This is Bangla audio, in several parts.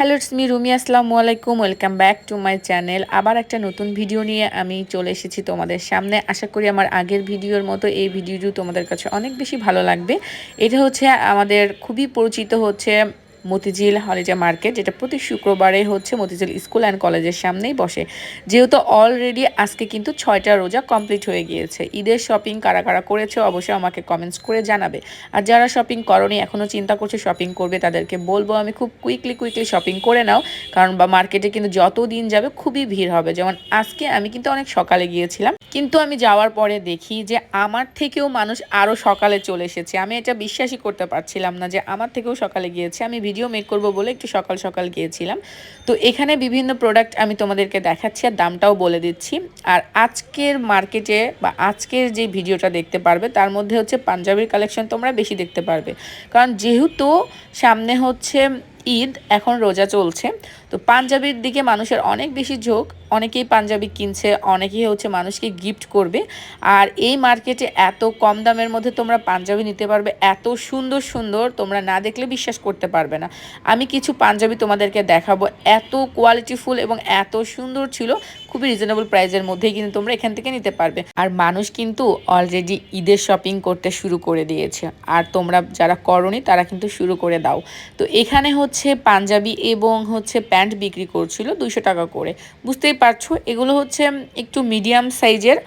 হ্যালো ইটস মি রুমি আসসালামু আলাইকুম welcome back to my channel আবার একটা নতুন ভিডিও নিয়ে আমি চলে এসেছি তোমাদের সামনে। আশা করি আমার আগের ভিডিওর মতো এই ভিডিওটিও তোমাদের কাছে অনেক বেশি ভালো লাগবে। এটা হচ্ছে আমাদের খুবই পরিচিত হচ্ছে মতিঝিল হলিডে মার্কেট, যেটা প্রতি শুক্রবারে হচ্ছে মতিঝিল স্কুল অ্যান্ড কলেজের সামনেই বসে। যেহেতু অলরেডি আজকে কিন্তু ছয়টা রোজা কমপ্লিট হয়ে গিয়েছে। ঈদের শপিং কারা কারা করেছে অবশ্যই আমাকে কমেন্টস করে জানাবে। আর যারা শপিং করনি এখনও চিন্তা করছে শপিং করবে, তাদেরকে বলব আমি খুব কুইকলি কুইকলি শপিং করে নাও। কারণ বা মার্কেটে কিন্তু যত দিন যাবে খুবই ভিড় হবে। যেমন আজকে আমি কিন্তু অনেক সকালে গিয়েছিলাম। কিন্তু আমি যাওয়ার পরে দেখি যে আমার থেকেও মানুষ আরও সকালে চলে এসেছে। আমি এটা বিশ্বাসই করতে পারছিলাম না যে আমার থেকেও সকালে গিয়েছে। আমি ভিডিও মেক করব বলে একটু সকাল সকাল গিয়েছিলাম। তো এখানে বিভিন্ন প্রোডাক্ট আমি তোমাদেরকে দেখাচ্ছি আর দামটাও বলে দিচ্ছি। আর আজকের মার্কেটে বা আজকের যে ভিডিওটা দেখতে পারবে, তার মধ্যে হচ্ছে পাঞ্জাবির কালেকশন তোমরা বেশি দেখতে পারবে। কারণ যেহেতু সামনে হচ্ছে ঈদ, এখন রোজা চলছে তো পাঞ্জাবির দিকে মানুষের অনেক বেশি ঝোঁক, অনেকেই পাঞ্জাবি কিনছে, অনেকেই হচ্ছে মানুষকে গিফট করবে। আর এই মার্কেটে এত কম দামের মধ্যে তোমরা পাঞ্জাবি নিতে পারবে, এত সুন্দর সুন্দর তোমরা না দেখলে বিশ্বাস করতে পারবে না। আমি কিছু পাঞ্জাবি তোমাদেরকে দেখাবো, এত কোয়ালিটিফুল এবং এত সুন্দর ছিল, খুবই রিজনেবল প্রাইসের মধ্যেই কিন্তু তোমরা এখান থেকে নিতে পারবে। আর মানুষ কিন্তু অলরেডি ঈদের শপিং করতে শুরু করে দিয়েছে, আর তোমরা যারা করনি তারা কিন্তু শুরু করে দাও। তো এখানে হচ্ছে পাঞ্জাবি এবং হচ্ছে প্যান্ট বিক্রি করছিল দুইশো টাকা করে। বুঝতেই পারছ, এগুলো হচ্ছে একটু মিডিয়াম সাইজের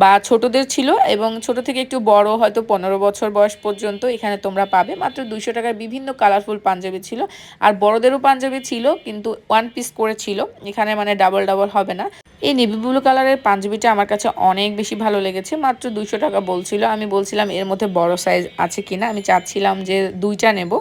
বা ছোটদের ছিল এবং ছোট থেকে একটু বড় হয়তো পনেরো বছর বয়স পর্যন্ত এখানে তোমরা পাবে। মাত্র দুইশো টাকার বিভিন্ন কালারফুল পাঞ্জাবি ছিল। আর বড়দেরও পাঞ্জাবি ছিল, কিন্তু ওয়ান পিস করে ছিল। এখানে মানে ডাবল ডাবল হবে না। এই নেভি ব্লু কালারের পাঞ্জাবিটা আমার কাছে অনেক বেশি ভালো লেগেছে। মাত্র দুইশো টাকা বলছিল। আমি বলছিলাম, এর মধ্যে বড় সাইজ আছে কিনা? আমি চাচ্ছিলাম যে দুইটা নেব।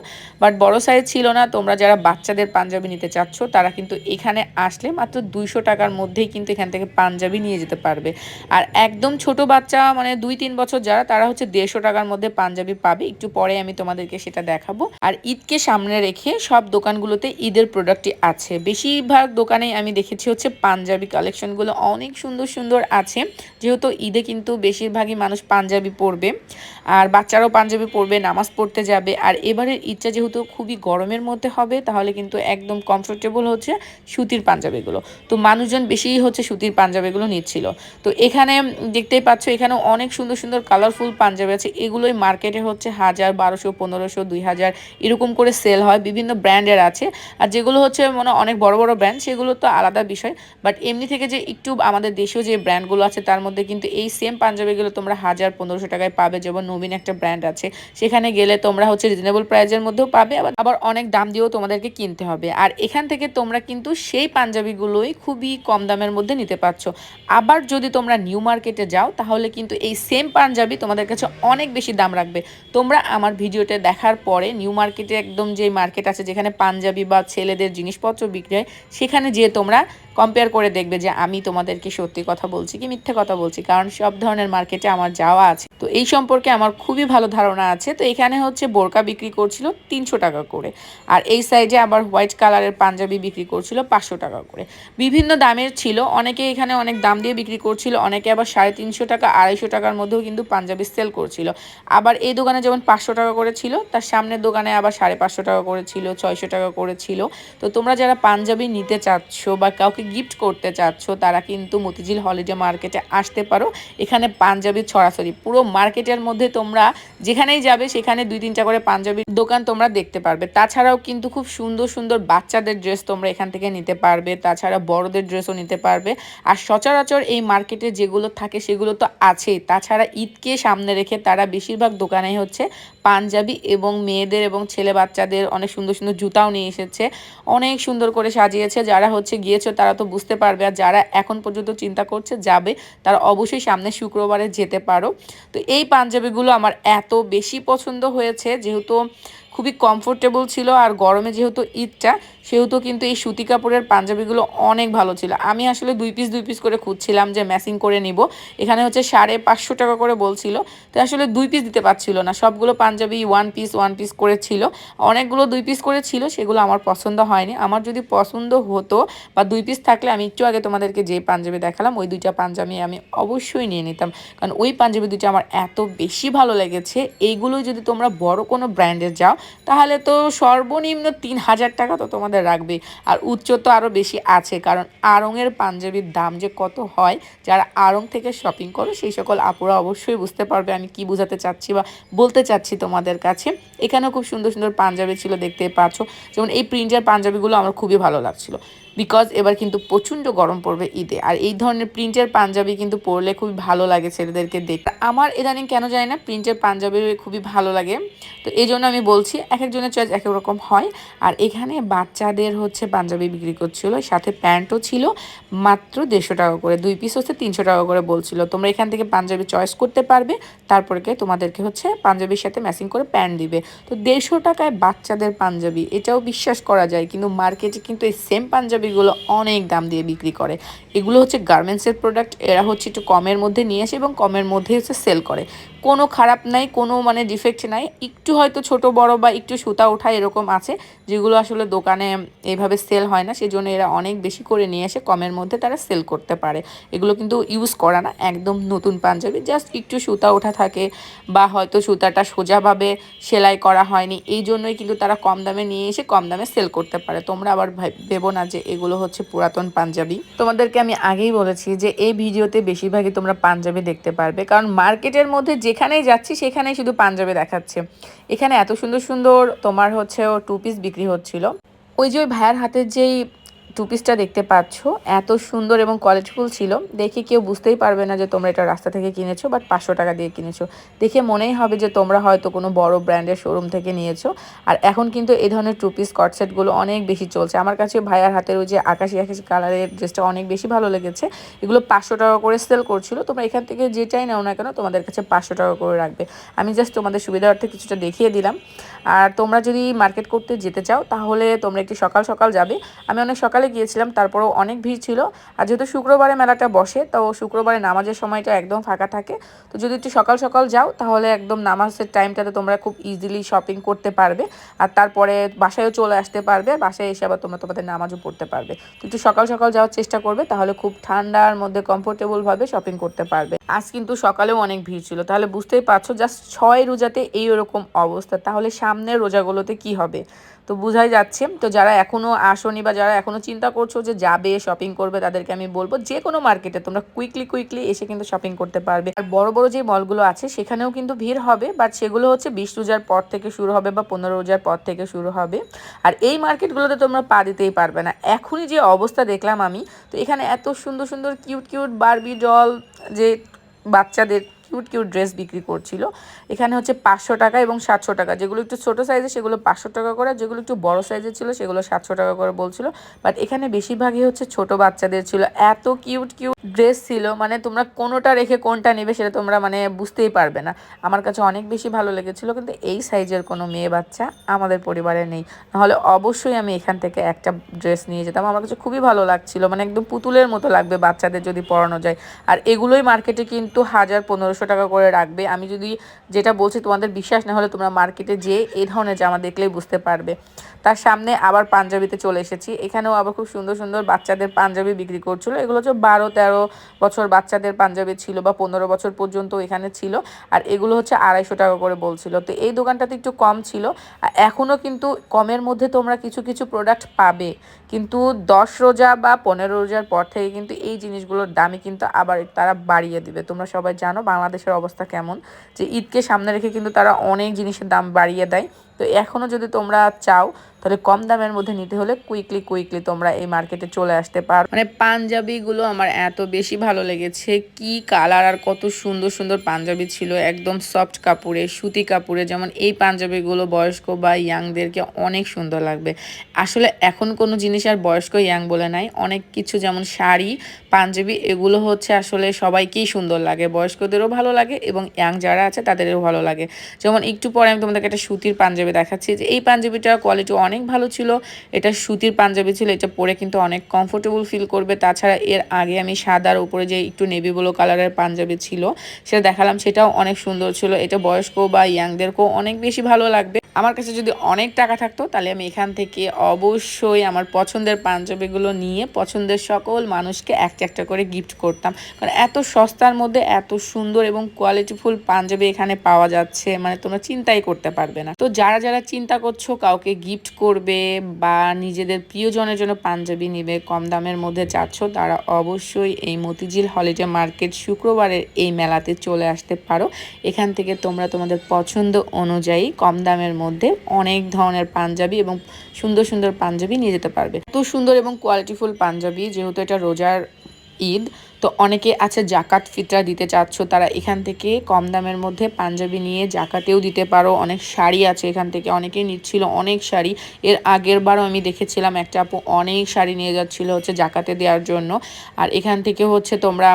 বাট বড় সাইজ ছিল না। তোমরা যারা বাচ্চাদের পাঞ্জাবি নিতে চাচ্ছ, তারা কিন্তু এখানে আসলে মাত্র দুইশো টাকার মধ্যেই কিন্তু এখান থেকে পাঞ্জাবি নিয়ে যেতে পারবে। আর একদম ছোট বাচ্চা মানে দুই তিন বছর যারা, তারা হচ্ছে দেড়শো টাকার মধ্যে পাঞ্জাবি পাবে। একটু পরে আমি তোমাদেরকে সেটা দেখাবো। আর ঈদকে সামনে রেখে সব দোকানগুলোতে ঈদের প্রোডাক্টই আছে। বেশিরভাগ দোকানেই আমি দেখেছি হচ্ছে পাঞ্জাবি কালেকশন কালেকশনগুলো অনেক সুন্দর সুন্দর আছে। যেহেতু ঈদে কিন্তু বেশিরভাগই মানুষ পাঞ্জাবি পরবে। আর বাচ্চারাও পাঞ্জাবি পরবে, নামাজ পড়তে যাবে। আর এবারের ঈদটা যেহেতু খুবই গরমের মধ্যে হবে, তাহলে কিন্তু একদম কমফোর্টেবল হচ্ছে সুতির পাঞ্জাবিগুলো। তো মানুষজন বেশিই হচ্ছে সুতির পাঞ্জাবিগুলো নিচ্ছিল। তো এখানে দেখতেই পাচ্ছ এখানে অনেক সুন্দর সুন্দর কালারফুল পাঞ্জাবি আছে। এগুলোই মার্কেটে হচ্ছে হাজার, বারোশো, পনেরোশো, দুই হাজার এরকম করে সেল হয়। বিভিন্ন ব্র্যান্ডের আছে। আর যেগুলো হচ্ছে মানে অনেক বড় বড় ব্র্যান্ড সেগুলো তো আলাদা বিষয়। বাট এমনি থেকে যে একটু আমাদের দেশেও যে ব্র্যান্ডগুলো আছে, তার মধ্যে কিন্তু এই সেম পাঞ্জাবিগুলো তোমরা হাজার, পনেরোশো টাকায় পাবে। যেমন নবীন একটা ব্র্যান্ড আছে। সেখানে গেলে তোমরা হচ্ছে রিজনেবল প্রাইজের মধ্যেও পাবে। আবার আবার অনেক দাম দিয়েও তোমাদেরকে কিনতে হবে। আর এখান থেকে তোমরা কিন্তু সেই পাঞ্জাবিগুলোই খুবই কম দামের মধ্যে নিতে পারছ। আবার যদি তোমরা নিউ মার্কেটে যাও, তাহলে কিন্তু এই সেম পাঞ্জাবি তোমাদের কাছে অনেক বেশি দাম রাখবে। তোমরা আমার ভিডিওতে দেখার পরে নিউ মার্কেটে একদম যে মার্কেট আছে, যেখানে পাঞ্জাবি বা ছেলেদের জিনিসপত্র বিক্রি হয়, সেখানে যেয়ে তোমরা কম্পেয়ার করে দেখবে যে আমি তোমাদেরকে সত্যি কথা বলছি কি মিথ্যে কথা বলছি। কারণ সব ধরনের মার্কেটে আমার যাওয়া আছে। তো এই সম্পর্কে আমার খুবই ভালো ধারণা আছে। তো এখানে হচ্ছে বোরকা বিক্রি করছিল তিনশো টাকা করে। আর এই সাইজে আবার হোয়াইট কালারের পাঞ্জাবি বিক্রি করছিল পাঁচশো টাকা করে। বিভিন্ন দামের ছিল। অনেকে এখানে অনেক দাম দিয়ে বিক্রি করছিল। অনেকে আবার সাড়ে তিনশো টাকা, আড়াইশো টাকার মধ্যেও কিন্তু পাঞ্জাবি সেল করছিল। আবার এই দোকানে যেমন পাঁচশো টাকা করে ছিল, তার সামনের দোকানে আবার সাড়ে পাঁচশো টাকা করে ছিল, ছয়শো টাকা করে ছিল। তো তোমরা যারা পাঞ্জাবি নিতে চাচ্ছ বা কাউকে গিফট করতে চাচ্ছ, তারা কিন্তু মতিঝিল হলিডে মার্কেটে আসতে পারো। এখানে পাঞ্জাবি ছড়াছড়ি, পুরো মার্কেটের মধ্যে তোমরা যেখানেই যাবে, সেখানে দুই তিনটা করে পাঞ্জাবির দোকান তোমরা দেখতে পারবে। তাছাড়াও কিন্তু খুব সুন্দর সুন্দর বাচ্চাদের ড্রেস তোমরা এখান থেকে নিতে পারবে, তাছাড়া বড়দের ড্রেসও নিতে পারবে। আর সচরাচর এই মার্কেটে যেগুলো থাকে, সেগুলো তো আছেই। তাছাড়া ঈদকে সামনে রেখে তারা বেশিরভাগ দোকানেই হচ্ছে পাঞ্জাবি এবং মেয়েদের এবং ছেলে বাচ্চাদের অনেক সুন্দর সুন্দর জুতাও নিয়ে এসেছে। অনেক সুন্দর করে সাজিয়েছে। যারা হচ্ছে গিয়েছো, তারা তো বুঝতে পারবে আর যারা এখন পর্যন্ত চিন্তা করছে যাবে, তারা অবশ্যই সামনে শুক্রবারে যেতে পারো। তো এই পাঞ্জাবিগুলো আমার এত বেশি পছন্দ হয়েছে, যেহেতু খুবই কমফোর্টেবল ছিল আর গরমে যেহেতু ঈদটা সেহেতু কিন্তু এই সুতি কাপড়ের পাঞ্জাবিগুলো অনেক ভালো ছিল। আমি আসলে দুই পিস দুই পিস করে খুঁজছিলাম যে ম্যাচিং করে নিব। এখানে হচ্ছে সাড়ে পাঁচশো টাকা করে বলছিল। তো আসলে দুই পিস দিতে পারছিল না। সবগুলো panjabi one piece one piece করে ছিল। অনেকগুলো দুই পিস করে ছিল, সেগুলো আমার পছন্দ হয়নি। আমার যদি পছন্দ হতো বা দুই পিস থাকলে আমি একটু আগে তোমাদেরকে যে পাঞ্জাবি দেখালাম, ওই দুইটা পাঞ্জাবি আমি অবশ্যই নিয়ে নিতাম। কারণ ওই পাঞ্জাবি দুইটা আমার এত বেশি ভালো লেগেছে। এইগুলো যদি তোমরা বড় কোনো ব্র্যান্ডের যাও, তাহলে তো সর্বনিম্ন তিন হাজার টাকা তো তোমাদের রাখবে। আর উচ্চ তো আরও বেশি আছে, কারণ আড়ংয়ের পাঞ্জাবির দাম যে কত হয়, যারা আড়ং থেকে শপিং করো, সেই সকল আপুরা অবশ্যই বুঝতে পারবে আমি কি বোঝাতে চাচ্ছি বা বলতে চাচ্ছি তোমাদের কাছে। এখানেও খুব সুন্দর সুন্দর পাঞ্জাবি ছিল, দেখতে পাচ্ছ। যেমন এই প্রিন্টের পাঞ্জাবিগুলো আমার খুবই ভালো লাগছিল। বিকজ এবার কিন্তু প্রচণ্ড গরম পড়বে ঈদে। আর এই ধরনের প্রিন্টের পাঞ্জাবি কিন্তু পরলে খুবই ভালো লাগে ছেলেদেরকে দেখতে। আমার ইদানিং কেন যায় না, প্রিন্টের পাঞ্জাবি খুবই ভালো লাগে। তো এই জন্য আমি বলছি এক একজনের চয়েস এক এক রকম হয়। আর এখানে বাচ্চাদের হচ্ছে পাঞ্জাবি বিক্রি করছিল, সাথে প্যান্টও ছিল, মাত্র দেড়শো টাকা করে। দুই পিস হচ্ছে তিনশো টাকা করে বলছিল। তোমরা এখান থেকে পাঞ্জাবি চয়েস করতে পারবে, তারপরে তোমাদেরকে হচ্ছে পাঞ্জাবির সাথে ম্যাচিং করে প্যান্ট দিবে। তো দেড়শো টাকায় বাচ্চাদের পাঞ্জাবি, এটাও বিশ্বাস করা যায়। কিন্তু মার্কেটে কিন্তু এই সেম পাঞ্জাবিগুলো অনেক দাম দিয়ে বিক্রি করে। এগুলো হচ্ছে গার্মেন্টসের প্রোডাক্ট এরা হচ্ছে একটু কমের মধ্যে নিয়ে আসে এবং কমের মধ্যে হচ্ছে সেল করে। কোনো খারাপ নাই, কোনো মানে ডিফেক্ট নাই। একটু হয়তো ছোট, বড় বা একটু সুতা ওঠা এরকম আছে, যেগুলো আসলে দোকানে এভাবে সেল হয় না। সেজন্য এরা অনেক বেশি করে নিয়ে এসে কমের মধ্যে তারা সেল করতে পারে। এগুলো কিন্তু ইউজ করা না, একদম নতুন পাঞ্জাবি। জাস্ট একটু সুতা ওঠা থাকে বা হয়তো সুতাটা সোজাভাবে সেলাই করা হয়নি, এই জন্যই কিন্তু তারা কম দামে নিয়ে এসে কম দামে সেল করতে পারে। তোমরা আবার ভেবো না যে এগুলো হচ্ছে পুরাতন পাঞ্জাবি। তোমাদেরকে আমি আগেই বলেছি যে এই ভিডিওতে বেশিরভাগই তোমরা পাঞ্জাবি দেখতে পারবে। কারণ মার্কেটের মধ্যে যেখানেই যাচ্ছি, সেখানেই শুধু পাঞ্জাবে দেখাচ্ছে। এখানে এত সুন্দর সুন্দর তোমার হচ্ছে ও টু পিস বিক্রি হচ্ছিল। ওই যে ওই ভাইয়ার হাতের যেই টু পিসটা দেখতে পাচ্ছ। এত সুন্দর এবং কোয়ালিটিফুল ছিল। দেখে কেউ বুঝতেই পারবে না যে তোমরা এটা রাস্তা থেকে কিনেছো বাট পাঁচশো টাকা দিয়ে কিনেছো। দেখে মনেই হবে যে তোমরা হয়তো কোনো বড় ব্র্যান্ডের শোরুম থেকে নিয়েছো। আর এখন কিন্তু এই ধরনের টু পিস কটসেটগুলো অনেক বেশি চলছে। আমার কাছে ভাইয়ার হাতের ওই যে আকাশি আকাশি কালারের ড্রেসটা অনেক বেশি ভালো লেগেছে। এগুলো পাঁচশো টাকা করে সেল করছিল। তোমরা এখান থেকে যেটাই নাও না কেন তোমাদের কাছে পাঁচশো টাকা করে রাখবে। আমি জাস্ট তোমাদের সুবিধার্থে কিছুটা দেখিয়ে দিলাম। আর তোমরা যদি মার্কেট করতে যেতে চাও, তাহলে তোমরা একটু সকাল সকাল যাবে। আমি অনেক সকালে গিয়েছিলাম, তারপরেও অনেক ভিড় ছিল। আর যেহেতু শুক্রবারে মেলাটা বসে, তো শুক্রবারে নামাজের সময়টা একদম ফাঁকা থাকে। তো যদি একটু সকাল সকাল যাও, তাহলে একদম নামাজের টাইমটাতে তোমরা খুব ইজিলি শপিং করতে পারবে। আর তারপরে বাসায়ও চলে আসতে পারবে, বাসায় এসে আবার তোমরা তোমাদের নামাজও পড়তে পারবে। তো একটু সকাল সকাল যাওয়ার চেষ্টা করবে, তাহলে খুব ঠান্ডার মধ্যে কমফোর্টেবলভাবে শপিং করতে পারবে। আজ কিন্তু সকালেও অনেক ভিড় ছিল, তাহলে বুঝতেই পারছ জাস্ট ছয় রোজাতে এই ওরকম অবস্থা। তাহলে সামনের রোজাগুলোতে কি হবে? তো বোঝাই যাচ্ছে। তো যারা এখনও আসনি বা যারা এখনও চিন্তা করছ যে যাবে শপিং করবে, তাদেরকে আমি বলব যে কোনো মার্কেটে তোমরা কুইকলি কুইকলি এসে কিন্তু শপিং করতে পারবে। আর বড় বড় যে মলগুলো আছে, সেখানেও কিন্তু ভিড় হবে বাট সেগুলো হচ্ছে বিশ রোজার পর থেকে শুরু হবে বা পনেরো রোজার পর থেকে শুরু হবে। আর এই মার্কেটগুলোতে তোমরা পা দিতেই পারবে না। এখনই যে অবস্থা দেখলাম আমি, তো এখানে এত সুন্দর সুন্দর কিউট কিউট বারবি ডল যে বাচ্চাদের কিউট কিউট ড্রেস বিক্রি করছিল। এখানে হচ্ছে পাঁচশো টাকা এবং সাতশো টাকা। যেগুলো একটু ছোটো সাইজে সেগুলো পাঁচশো টাকা করে। যেগুলো একটু বড় সাইজের ছিল, সেগুলো সাতশো টাকা করে বলছিল। বাট এখানে বেশিরভাগই হচ্ছে ছোট বাচ্চাদের ছিল। এত কিউট কিউট ড্রেস ছিল মানে তোমরা কোনোটা রেখে কোনটা নেবে সেটা তোমরা মানে বুঝতেই পারবে না। আমার কাছে অনেক বেশি ভালো লেগেছিল, কিন্তু এই সাইজের কোনো মেয়ে বাচ্চা আমাদের পরিবারে নেই। নাহলে অবশ্যই আমি এখান থেকে একটা ড্রেস নিয়ে যেতাম। আমার কাছে খুবই ভালো লাগছিল। মানে একদম পুতুলের মতো লাগবে বাচ্চাদের যদি পরানো যায়। আর এগুলোই মার্কেটে কিন্তু হাজার পনেরোশো টাকা করে রাখবে। আমি যদি যেটা বলছি তোমাদের বিশ্বাস না হলে তোমরা মার্কেটে যেয়ে এই ধরনের জামা দেখলেই বুঝতে পারবে। তার সামনে আবার পাঞ্জাবিতে চলে এসেছি। এখানেও আবার খুব সুন্দর সুন্দর বাচ্চাদের পাঞ্জাবি বিক্রি করছিল। এগুলো হচ্ছে বারো তেরো বছর বাচ্চাদের পাঞ্জাবি ছিল বা পনেরো বছর পর্যন্ত এখানে ছিল। আর এগুলো হচ্ছে আড়াইশো টাকা করে বলছিল। তো এই দোকানটাতে একটু কম ছিল। আর এখনও কিন্তু কমের মধ্যে তোমরা কিছু কিছু প্রোডাক্ট পাবে। কিন্তু দশ রোজা বা পনেরো রোজার পর থেকে কিন্তু এই জিনিসগুলোর দামই কিন্তু আবার তারা বাড়িয়ে দিবে। তোমরা সবাই জানো বাংলাদেশের অবস্থা কেমন? যে ঈদকে সামনে রেখে কিন্তু তারা অনেক জিনিসের দাম বাড়িয়ে দেয়। তো এখনও যদি তোমরা চাও তাহলে কম দামের মধ্যে নিতে হলে কুইকলি কুইকলি তোমরা এই মার্কেটে চলে আসতে পারো। মানে পাঞ্জাবিগুলো আমার এত বেশি ভালো লেগেছে, কি কালার আর কত সুন্দর সুন্দর পাঞ্জাবি ছিল, একদম সফট কাপড়ে, সুতি কাপড়ে, যেমন এই পাঞ্জাবিগুলো বয়স্ক বা ইয়াংদেরকে অনেক সুন্দর লাগবে। আসলে এখন কোনো জিনিস আর বয়স্ক ইয়াং বলে নাই, অনেক কিছু যেমন শাড়ি, পাঞ্জাবি, এগুলো হচ্ছে আসলে সবাইকেই সুন্দর লাগে, বয়স্কদেরও ভালো লাগে এবং ইয়াং যারা আছে তাদেরও ভালো লাগে। যেমন একটু পরে আমি তোমাদেরকে একটা সুতির পাঞ্জাবি দেখাচ্ছি, যে এই পাঞ্জাবিটার কোয়ালিটি অনেক ভালো ছিল। এটা সুতির পাঞ্জাবি ছিল, এটা পরে কিন্তু অনেক কমফোর্টেবল ফিল করবে। তাছাড়া এর আগে আমি সাদার উপরে যে একটু নেভি ব্লু কালারের পাঞ্জাবি ছিল, সেটা দেখালাম, সেটাও অনেক সুন্দর ছিল। এটা বয়স্ক বা ইয়াংদেরকেও অনেক বেশি ভালো লাগবে। আমার কাছে যদি অনেক টাকা থাকতো, তাহলে আমি এখান থেকে অবশ্যই আমার পছন্দের পাঞ্জাবিগুলো নিয়ে পছন্দের সকল মানুষকে একটা একটা করে গিফট করতাম। কারণ এত সস্তার মধ্যে এত সুন্দর এবং কোয়ালিটিফুল পাঞ্জাবি এখানে পাওয়া যাচ্ছে মানে তোমরা চিন্তাই করতে পারবে না। তো যারা যারা চিন্তা করছ কাউকে গিফট করবে বা নিজেদের প্রিয়জনের জন্য পাঞ্জাবি নিবে, কম দামের মধ্যে চাচ্ছ তারা অবশ্যই এই মতিঝিল হলিডে মার্কেট শুক্রবারের এই মেলাতে চলে আসতে পারো। এখান থেকে তোমরা তোমাদের পছন্দ অনুযায়ী কম দামের মধ্যে অনেক ধরনের পাঞ্জাবি এবং সুন্দর সুন্দর পাঞ্জাবি নিয়ে যেতে পারবে। এত সুন্দর এবং কোয়ালিটিফুল পাঞ্জাবি, যেহেতু এটা রোজার ঈদ তো অনেকে আছে জাকাত ফিতরা দিতে চাচ্ছ, তারা এখান থেকে কম দামের মধ্যে পাঞ্জাবি নিয়ে জাকাতেও দিতে পারো। অনেক শাড়ি আছে এখান থেকে, অনেকেই নিচ্ছিল অনেক শাড়ি। এর আগের বারও আমি দেখেছিলাম একটা আপু অনেক শাড়ি নিয়ে যাচ্ছিল হচ্ছে জাকাতে দেওয়ার জন্য। আর এখান থেকে হচ্ছে তোমরা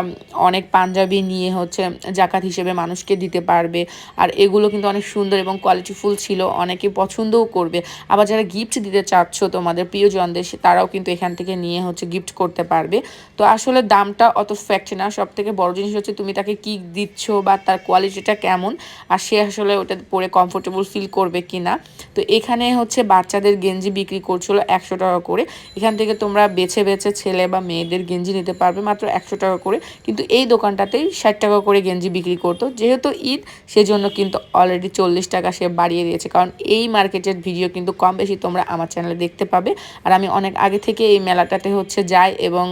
অনেক পাঞ্জাবি নিয়ে হচ্ছে জাকাত হিসেবে মানুষকে দিতে পারবে। আর এগুলো কিন্তু অনেক সুন্দর এবং কোয়ালিটিফুল ছিল, অনেকে পছন্দও করবে। আবার যারা গিফট দিতে চাচ্ছ তোমাদের প্রিয়জনদের তারাও কিন্তু এখান থেকে নিয়ে হচ্ছে গিফট করতে পারবে। তো আসলে দামটা অত ফ্যাক্ট না সব থেকে বড় জিনিস হচ্ছে তুমি তাকে কি দিচ্ছ বা তার কোয়ালিটিটা কেমন, আর সে আসলে ওটা পরে কমফোর্টেবল ফিল করবে কি না তো এখানে হচ্ছে বাচ্চাদের গেঞ্জি বিক্রি করছিল একশো টাকা করে। এখান থেকে তোমরা বেছে বেছে ছেলে বা মেয়েদের গেঞ্জি নিতে পারবে মাত্র একশো টাকা করে। কিন্তু এই দোকানটাতেই ষাট টাকা করে গেঞ্জি বিক্রি করতো। যেহেতু ঈদ, সেজন্য কিন্তু অলরেডি চল্লিশ টাকা সে বাড়িয়ে দিয়েছে। কারণ এই মার্কেটের ভিডিও কিন্তু কম বেশি তোমরা আমার চ্যানেলে দেখতে পাবে। আর আমি অনেক আগে থেকে এই মেলাটাতে হচ্ছে যাই এবং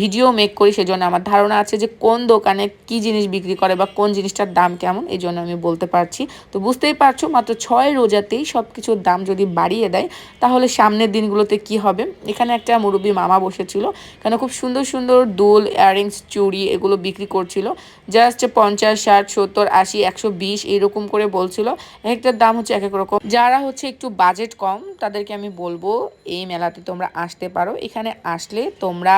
ভিডিও মেক করি, সেজন্য আমার ধারণা আছে যে কোন দোকানে কি জিনিস বিক্রি করে বা কোন জিনিসটার দাম কেমন, এই জন্য আমি বলতে পারছি। তো বুঝতেই পারছ, মাত্র ছয় রোজাতেই সব কিছুর দাম যদি বাড়িয়ে দেয়, তাহলে সামনের দিনগুলোতে কি হবে? এখানে একটা মুরব্বী মামা বসেছিল, কেন খুব সুন্দর সুন্দর দোল, ইয়াররিংস, চুড়ি এগুলো বিক্রি করছিল। জাস্ট পঞ্চাশ, ষাট, সত্তর, আশি, একশো বিশ এইরকম করে বলছিল। এক একটার দাম হচ্ছে এক এক রকম। যারা হচ্ছে একটু বাজেট কম, তাদেরকে আমি বলব, এই মেলাতে তোমরা আসতে পারো। এখানে আসলে তোমরা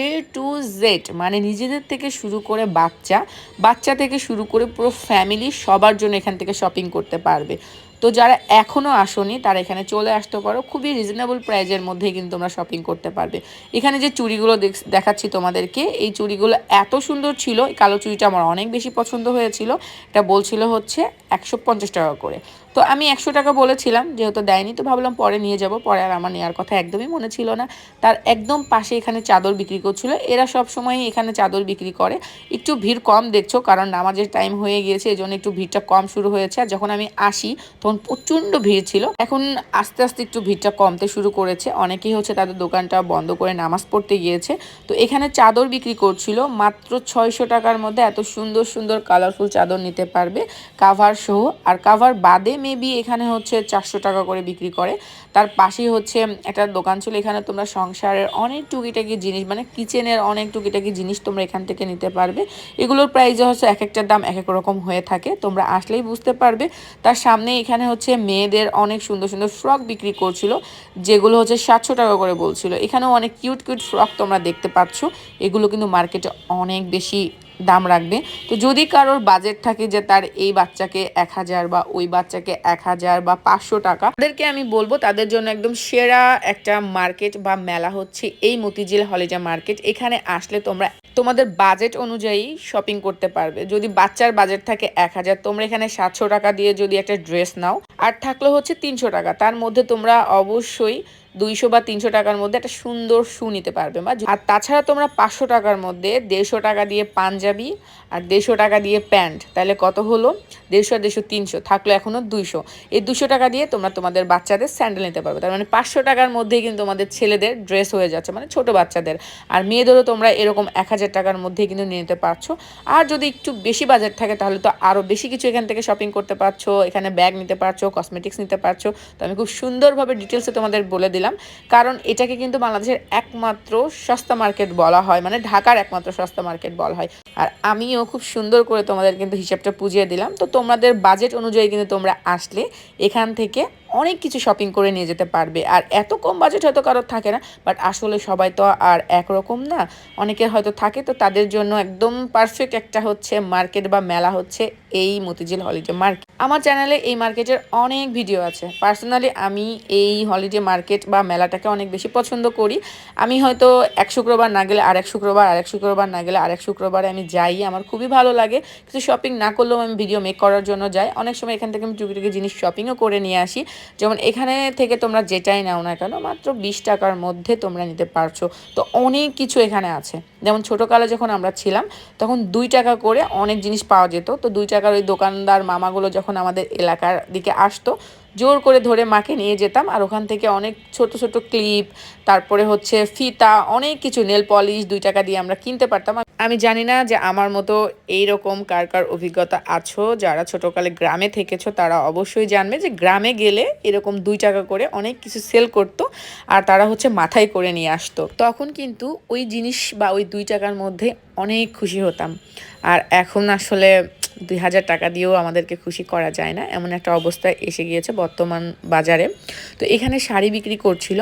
এ টু জেড মানে নিজেদের থেকে শুরু করে বাচ্চা বাচ্চা থেকে শুরু করে পুরো ফ্যামিলি সবার জন্য এখান থেকে শপিং করতে পারবে। তো যারা এখনও আসনি, তারা এখানে চলে আসতে পারো। খুবই রিজনেবল প্রাইজের মধ্যেই কিন্তু তোমরা শপিং করতে পারবে। এখানে যে চুড়িগুলো দেখাচ্ছি তোমাদেরকে, এই চুড়িগুলো এত সুন্দর ছিল কালো চুড়িটা আমার অনেক বেশি পছন্দ হয়েছিল। এটা বলছিল হচ্ছে একশো পঞ্চাশ টাকা করে। তো আমি একশো টাকা বলেছিলাম, যেহেতু দেয়নি, তো ভাবলাম পরে নিয়ে যাব। পরে আর আমার নেওয়ার কথা একদমই মনে ছিল না। তার একদম পাশে এখানে চাদর বিক্রি করছিল। এরা সব সময় এখানে চাদর বিক্রি করে। একটু ভিড় কম দেখছ, কারণ নামাজের টাইম হয়ে গিয়েছে এই জন্য একটু ভিড়টা কম শুরু হয়েছে। আর যখন আমি আসি, তখন প্রচণ্ড ভিড় ছিল। এখন আস্তে আস্তে একটু ভিড়টা কমতে শুরু করেছে। অনেকেই হচ্ছে তাদের দোকানটা বন্ধ করে নামাজ পড়তে গিয়েছে। তো এখানে চাদর বিক্রি করছিল। মাত্র ছয়শো টাকার মধ্যে এত সুন্দর সুন্দর কালারফুল চাদর নিতে পারবে। কাভার সহ। আর কাভার বাদে মেবি এখানে হচ্ছে চারশো টাকা করে বিক্রি করে। তার পাশেই হচ্ছে একটা দোকান ছিল, এখানে তোমরা সংসারের অনেক টুকিটাকি জিনিস মানে কিচেনের অনেক টুকিটাকি জিনিস তোমরা এখান থেকে নিতে পারবে। এগুলোর প্রাইস হচ্ছে এক একটার দাম এক এক রকম হয়ে থাকে, তোমরা আসলেই বুঝতে পারবে। তার সামনে এখানে হচ্ছে মেয়েদের অনেক সুন্দর সুন্দর ফ্রক বিক্রি করছিল, যেগুলো হচ্ছে সাতশো টাকা করে বলছিল। এখানেও অনেক কিউট কিউট ফ্রক তোমরা দেখতে পাচ্ছ। এগুলো কিন্তু মার্কেটে অনেক বেশি দাম রাখবে। তো যদি কারোর বাজেট থাকে যে তার এই বাচ্চাকে এক হাজার বা ওই বাচ্চাকে এক হাজার বা পাঁচশো টাকা, তাদেরকে আমি বলব তাদের জন্য একদম সেরা একটা মার্কেট বা মেলা হচ্ছে এই মতিঝিল হলিডে মার্কেট এখানে আসলে তোমরা তোমাদের বাজেট অনুযায়ী শপিং করতে পারবে। যদি বাচ্চার বাজেট থাকে এক হাজার, তোমরা এখানে সাতশো টাকা দিয়ে যদি একটা ড্রেস নাও, আর থাকলে হচ্ছে তিনশো টাকা। তার মধ্যে তোমরা অবশ্যই দুইশো বা তিনশো টাকার মধ্যে একটা সুন্দর শু নিতে পারবে বা আর তাছাড়া তোমরা পাঁচশো টাকার মধ্যে দেড়শো টাকা দিয়ে পাঞ্জাবি আর দেড়শো টাকা দিয়ে প্যান্ট, তাহলে কত হলো? দেড়শো দেড়শো, তিনশো, থাকল এখনও দুইশো। এই দুশো টাকা দিয়ে তোমরা তোমাদের বাচ্চাদের স্যান্ডেল নিতে পারবে। তার মানে পাঁচশো টাকার মধ্যেই কিন্তু তোমাদের ছেলেদের ড্রেস হয়ে যাচ্ছে মানে ছোট বাচ্চাদের। আর মেয়েদেরও তোমরা এরকম এক হাজার টাকার মধ্যেই কিন্তু নিয়ে নিতে পারছ। আর যদি একটু বেশি বাজেট থাকে, তাহলে তো আরও বেশি কিছু এখান থেকে শপিং করতে পারছ, এখানে ব্যাগ নিতে পারছ কসমেটিক্স নিতে পারছ। তো আমি খুব সুন্দরভাবে ডিটেলসে তোমাদের বলে দিলাম। দিলাম কারণ এটাকে কিন্তু বাংলাদেশের একমাত্র সস্তা মার্কেট বলা হয় মানে ঢাকার একমাত্র সস্তা মার্কেট বলা হয়। আর আমিও খুব সুন্দর করে তোমাদের কিন্তু হিসাবটা পুজিয়ে দিলাম। তো তোমাদের বাজেট অনুযায়ী কিন্তু তোমরা আসলে এখান থেকে অনেক কিছু শপিং করে নিয়ে যেতে পারবে। আর এত কম বাজেট হয়তো কারোর থাকে না বাট আসলে সবাই তো আর একরকম না। অনেকের হয়তো থাকে, তো তাদের জন্য একদম পারফেক্ট একটা হচ্ছে মার্কেট বা মেলা হচ্ছে এই মতিঝিল হলিডে মার্কেট আমার চ্যানেলে এই মার্কেটের অনেক ভিডিও আছে। পার্সোনালি আমি এই হলিডে মার্কেট বা মেলাটাকে অনেক বেশি পছন্দ করি। আমি হয়তো এক শুক্রবার না গেলে আরেক শুক্রবার আরেক শুক্রবার না গেলে আরেক শুক্রবারে আমি যাই, আমার খুবই ভালো লাগে। কিছু শপিং না করলেও আমি ভিডিও মেক করার জন্য যাই। অনেক সময় এখান থেকে আমি টুকি জিনিস শপিংও করে নিয়ে আসি। যেমন এখানে থেকে তোমরা যেটাই নাও না কেন, মাত্র বিশ টাকার মধ্যে তোমরা নিতে পারছ। তো অনেক কিছু এখানে আছে। যেমন ছোটোকালে যখন আমরা ছিলাম, তখন দুই টাকা করে অনেক জিনিস পাওয়া যেত। তো দুই টাকার ওই দোকানদার মামাগুলো যখন আমাদের এলাকার দিকে আসতো জোর করে ধরে মাকে নিয়ে যেতাম। আর ওখান থেকে অনেক ছোট ছোট ক্লিপ, তারপরে হচ্ছে ফিতা, অনেক কিছু, নেল পলিশ দুই টাকা দিয়ে আমরা কিনতে পারতাম। আমি জানি না যে আমার মতো এই রকম কার কার অভিজ্ঞতা আছো? যারা ছোটোকালে গ্রামে থেকেছো, তারা অবশ্যই জানবে যে গ্রামে গেলে এরকম দুই টাকা করে অনেক কিছু সেল করতো আর তারা হচ্ছে মাথায় করে নিয়ে আসতো। তখন কিন্তু ওই জিনিস বা ওই দুই টাকার মধ্যে অনেক খুশি হতাম। আর এখন আসলে দুই হাজার টাকা দিয়েও আমাদেরকে খুশি করা যায় না। এমন একটা অবস্থায় এসে গিয়েছে বর্তমান বাজারে। তো এখানে শাড়ি বিক্রি করছিল।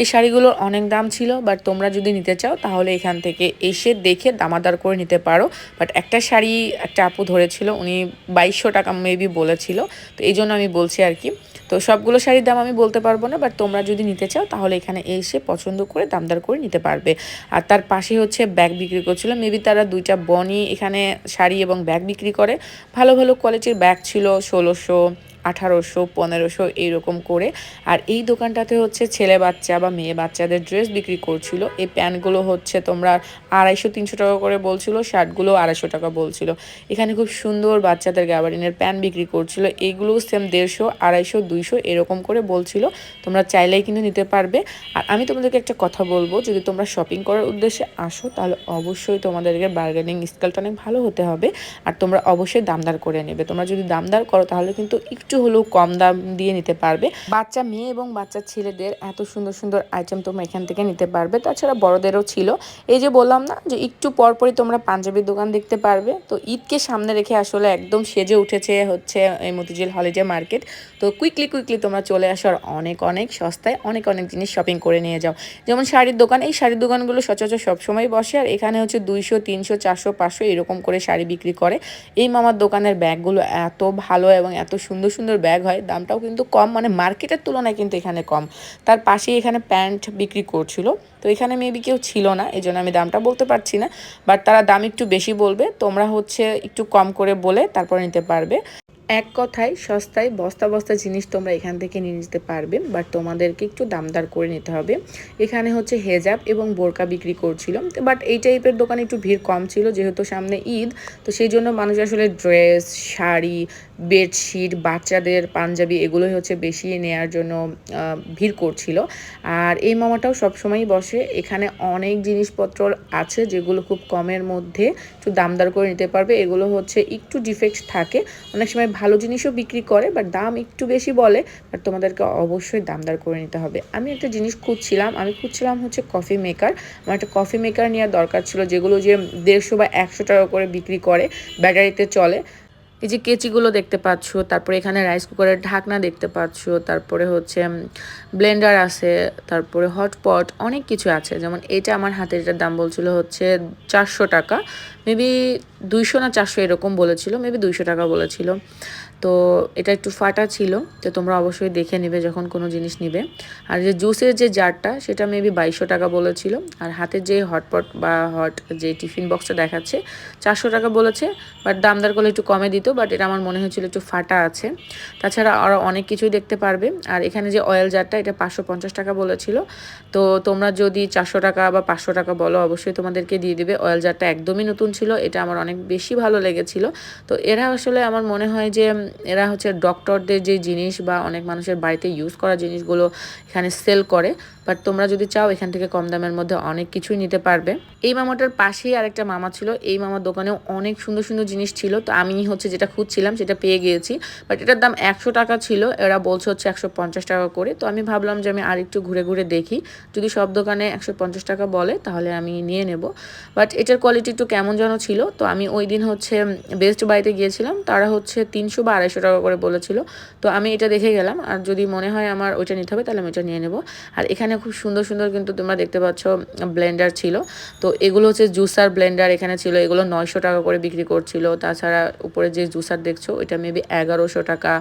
এই শাড়িগুলোর অনেক দাম ছিল বাট তোমরা যদি নিতে চাও তাহলে এখান থেকে এসে দেখে দামাদার করে নিতে পারো। বাট একটা শাড়ি একটা আপু ধরেছিল, উনি বাইশশো টাকা মেবি বলেছিল। তো এই জন্য আমি বলছি আর কি তো সবগুলো শাড়ির দাম আমি বলতে পারব না বাট তোমরা যদি নিতে চাও, তাহলে এখানে এসে পছন্দ করে দামদার করে নিতে পারবে। আর তার পাশে হচ্ছে ব্যাগ বিক্রি করছিল মেবি তারা দুইটা বনি এখানে শাড়ি এবং ব্যাগ বিক্রি করে। ভালো ভালো কোয়ালিটির ব্যাগ ছিল ষোলোশো আঠারোশো, পনেরোশো এইরকম করে। আর এই দোকানটাতে হচ্ছে ছেলে বাচ্চা বা মেয়ে বাচ্চাদের ড্রেস বিক্রি করছিল। এই প্যান্টগুলো হচ্ছে তোমরা আড়াইশো, তিনশো টাকা করে বলছিল, শার্টগুলো আড়াইশো টাকা বলছিল। এখানে খুব সুন্দর বাচ্চাদের গ্যাবারিনের প্যান্ট বিক্রি করছিল। এইগুলো সেম দেড়শো, আড়াইশো, দুইশো এরকম করে বলছিল। তোমরা চাইলেই কিন্তু নিতে পারবে। আর আমি তোমাদেরকে একটা কথা বলব, যদি তোমরা শপিং করার উদ্দেশ্যে আসো, তাহলে অবশ্যই তোমাদেরকে বার্গেনিং স্কেলটা অনেক ভালো হতে হবে। আর তোমরা অবশ্যই দামদার করে নেবে। তোমরা যদি দামদার করো, তাহলে কিন্তু একটু একটু হলেও কম দাম দিয়ে নিতে পারবে। বাচ্চা মেয়ে এবং বাচ্চা ছেলেদের এত সুন্দর সুন্দর আইটেম তোমরা এখান থেকে নিতে পারবে। তাছাড়া বড়দেরও ছিল। এই যে বললাম না যে একটু পরপরই তোমরা পাঞ্জাবির দোকান দেখতে পারবে। তো ঈদকে সামনে রেখে আসলে একদম সেজে উঠেছে হচ্ছে এই মতিঝিল হলিডে মার্কেট তো কুইকলি কুইকলি তোমরা চলে আসো আর অনেক অনেক সস্তায় অনেক অনেক জিনিস শপিং করে নিয়ে যাও। যেমন শাড়ির দোকান, এই শাড়ির দোকানগুলো সচরাচর সবসময় বসে আর এখানে হচ্ছে দুইশো, তিনশো, চারশো, পাঁচশো এরকম করে শাড়ি বিক্রি করে। এই মামার দোকানের ব্যাগগুলো এত ভালো এবং এত সুন্দর সুন্দর ব্যাগ হয়, দামটাও কিন্তু কম মানে মার্কেটের তুলনায় কিন্তু এখানে কম। তার পাশেই এখানে প্যান্ট বিক্রি করছিল, তো এখানে মেবি কেউ ছিল না এই জন্য আমি দামটা বলতে পারছি না বাট তারা দাম একটু বেশি বলবে, তোমরা হচ্ছে একটু কম করে বলে তারপরে নিতে পারবে। এক কথায়, সস্তায়, বস্তা বস্তা জিনিস তোমরা এখান থেকে নিয়ে যেতে পারবে বাট তোমাদেরকে একটু দামদার করে নিতে হবে। এখানে হচ্ছে হেজাব এবং বোরকা বিক্রি করছিল বাট এই টাইপের দোকানে একটু ভিড় কম ছিল, যেহেতু সামনে ঈদ, তো সেই জন্য মানুষ আসলে ড্রেস শাড়ি বেডশিট, বাচ্চাদের পাঞ্জাবি, এগুলোই হচ্ছে বেশি নেয়ার জন্য ভিড় করছিল। আর এই মামাটাও সবসময়ই বসে। এখানে অনেক জিনিসপত্র আছে যেগুলো খুব কমের মধ্যে একটু দামদার করে নিতে পারবে। এগুলো হচ্ছে একটু ডিফেক্ট থাকে। অনেক সময় ভালো জিনিসও বিক্রি করে, বাট দাম একটু বেশি বলে, বাট তোমাদেরকে অবশ্যই দামদার করে নিতে হবে। আমি একটা জিনিস খুঁজছিলাম। আমি খুঁজছিলাম হচ্ছে কফি মেকার। আমার একটা কফি মেকার নেওয়ার দরকার ছিল, যেগুলো যে দেড়শো বা একশো টাকা করে বিক্রি করে, ব্যাটারিতে চলে। এই যে কেচিগুলো দেখতে পাচ্ছ, তারপরে এখানে রাইস কুকারের ঢাকনা দেখতে পাচ্ছ, তারপরে হচ্ছে ব্লেন্ডার আছে, তারপরে হটপট অনেক কিছু আছে। যেমন এটা আমার হাতে এটার দাম বলছিল হচ্ছে চারশো টাকা মেবি দুইশো না চারশো এরকম বলেছিল মেবি দুইশো টাকা বলেছিল। তো এটা একটু ফাটা ছিল, তো তোমরা অবশ্যই দেখে নেবে যখন কোনো জিনিস নিবে। আর যে জুসের যে জারটা, সেটা মেবি বাইশশো টাকা বলেছিল। আর হাতের যে হটপট বা হট যে টিফিন বক্সটা দেখাচ্ছে, চারশো টাকা বলেছে। বাট দামদার করলে একটু কমে দিত বাট এটা আমার মনে হয়েছিল একটু ফাটা আছে। তাছাড়া আরও অনেক কিছুই দেখতে পারবে। আর এখানে যে অয়েল জারটা, এটা পাঁচশো পঞ্চাশ টাকা বলেছিল। তো তোমরা যদি চারশো টাকা বা পাঁচশো টাকা বলো, অবশ্যই তোমাদেরকে দিয়ে দিবে। অয়েল জারটা একদমই নতুন ছিল, এটা আমার অনেক বেশি ভালো লেগেছিল। তো এরা আসলে আমার মনে হয় যে এরা হচ্ছে ডক্টরদের যে জিনিস বা অনেক মানুষের বাড়িতে ইউজ করা জিনিসগুলো এখানে সেল করে। বাট তোমরা যদি চাও, এখান থেকে কম দামের মধ্যে অনেক কিছুই নিতে পারবে। এই মামাটার পাশেই আরেকটা মামা ছিল। এই মামার দোকানেও অনেক সুন্দর সুন্দর জিনিস ছিল। তো আমি হচ্ছে যেটা খুঁজছিলাম, সেটা পেয়ে গিয়েছি। বাট এটার দাম একশো টাকা ছিল। এরা বলছে হচ্ছে একশো পঞ্চাশ টাকা করে। তো আমি ভাবলাম যে আমি আরেকটু ঘুরে ঘুরে দেখি। যদি সব দোকানে একশো পঞ্চাশ টাকা বলে, তাহলে আমি নিয়ে নেব। বাট এটার কোয়ালিটি একটু কেমন যেন ছিল। তো আমি ওই দিন হচ্ছে বেস্ট বাইতে গিয়েছিলাম। তারা হচ্ছে তিনশো বা আড়াইশো টাকা করে বলেছিল। তো আমি এটা দেখে গেলাম। আর যদি মনে হয় আমার ওইটা নিতে হবে, তাহলে আমি ওইটা নিয়ে নেব। আর এখানে খুব সুন্দর সুন্দর কিন্তু তোমরা দেখতে পাচ্ছ ব্লেন্ডার ছিল। তো এগুলো হচ্ছে জুসার ব্লেন্ডার এখানে ছিল। এগুলো নয়শো টাকা করে বিক্রি করছিল। তাছাড়া উপরে যে জুসার দেখছ ওইটা মেবি এগারোশো টাকা,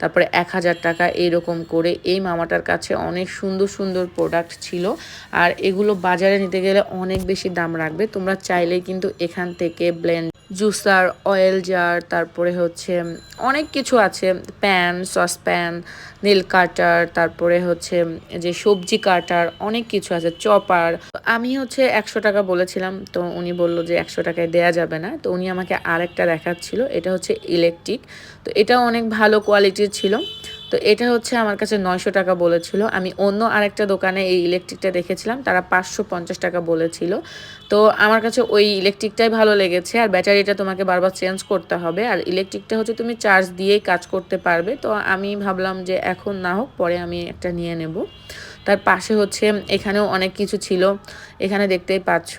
তারপরে এক হাজার টাকা এইরকম করে এই মামাটার কাছে অনেক সুন্দর সুন্দর প্রোডাক্ট ছিল। আর এগুলো বাজারে নিতে গেলে অনেক বেশি দাম রাখবে। তোমরা চাইলেই কিন্তু এখান থেকে ব্লেন্ড জুসার অয়েল জার, তারপরে হচ্ছে অনেক কিছু আছে, প্যান, সসপ্যান, নীল কাটার, তারপরে হচ্ছে যে সবজি কাটার অনেক কিছু আছে, চপার। আমি হচ্ছে একশো টাকা বলেছিলাম, তো উনি বলল যে একশো টাকায় দেয়া যাবে না, তো উনি আমাকে আরেকটা দেখাচ্ছিল, এটা হচ্ছে ইলেকট্রিক। তো এটা অনেক ভালো কোয়ালিটির ছিল। তো এটা হচ্ছে আমার কাছে নয়শো টাকা বলেছিল। আমি অন্য আরেকটা দোকানে এই ইলেকট্রিকটা দেখেছিলাম, তারা পাঁচশো পঞ্চাশ টাকা বলেছিল। তো আমার কাছে ওই ইলেকট্রিকটাই ভালো লেগেছে আর ব্যাটারিটা তোমাকে বারবার চেঞ্জ করতে হবে। আর ইলেকট্রিকটা হচ্ছে তুমি চার্জ দিয়েই কাজ করতে পারবে। তো আমি ভাবলাম যে এখন না হোক, পরে আমি একটা নিয়ে নেব। তার পাশে হচ্ছে এখানেও অনেক কিছু ছিল, এখানে দেখতেই পাচ্ছ।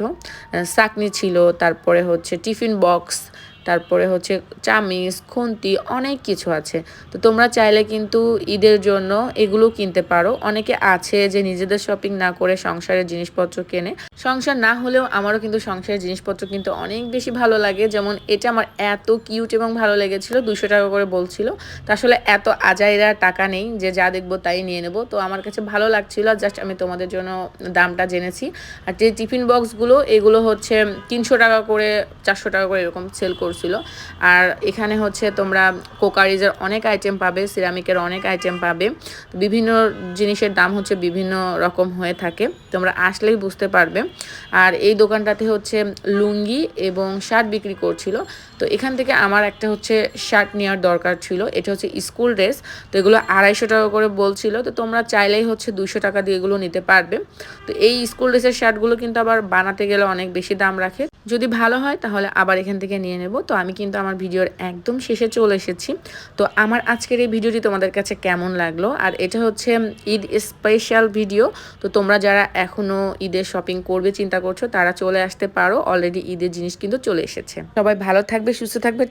চাকনি ছিল, তারপরে হচ্ছে টিফিন বক্স তারপরে হচ্ছে চামিচ, খুন্তি, অনেক কিছু আছে। তো তোমরা চাইলে কিন্তু ঈদের জন্য এগুলো কিনতে পারো। অনেকে আছে যে নিজেদের শপিং না করে সংসারের জিনিসপত্র কেনে। সংসার না হলেও আমারও কিন্তু সংসারের জিনিসপত্র কিন্তু অনেক বেশি ভালো লাগে। যেমন এটা আমার এত কিউট এবং ভালো লেগেছিল, দুশো টাকা করে বলছিল। তা আসলে এত আজাইরা টাকা নেই যে যা দেখব তাই নিয়ে নেব। তো আমার কাছে ভালো লাগছিল জাস্ট আমি তোমাদের জন্য দামটা জেনেছি। আর যে টিফিন বক্সগুলো এগুলো হচ্ছে তিনশো টাকা করে, চারশো টাকা করে এরকম সেল করছিল। আর এখানে হচ্ছে তোমরা কোকারিজের অনেক আইটেম পাবে সিরামিকের অনেক আইটেম পাবে। বিভিন্ন জিনিসের দাম হচ্ছে বিভিন্ন রকম হয়ে থাকে, তোমরা আসলেই বুঝতে পারবে। আর এই দোকানটাতে হচ্ছে লুঙ্গি এবং শার্ট বিক্রি করছিল। তো এখান থেকে আমার একটা হচ্ছে শার্ট নেওয়ার দরকার ছিল, এটা হচ্ছে স্কুল ড্রেস। তো এগুলো আড়াইশো টাকা করে বলছিল, তো তোমরা চাইলেই হচ্ছে দুশো টাকা দিয়ে এগুলো নিতে পারবে। তো এই স্কুল ড্রেসের শার্টগুলো কিন্তু আবার বানাতে গেলে অনেক বেশি দাম রাখে। যদি ভালো হয় তাহলে আবার এখান থেকে নিয়ে নেব। তো আমি কিন্তু আমার ভিডিওর একদম শেষে চলে এসেছি। তো আমার আজকের এই ভিডিওটি তোমাদের কাছে কেমন লাগল? আর এটা হচ্ছে ঈদ স্পেশাল ভিডিও তো তোমরা যারা এখনও ঈদের শপিং করবে, চিন্তা করছ, তারা চলে আসতে পারো। অলরেডি ঈদের জিনিস কিন্তু চলে এসেছে। সবাই ভালো থাকবে, সুস্থ থাকবে।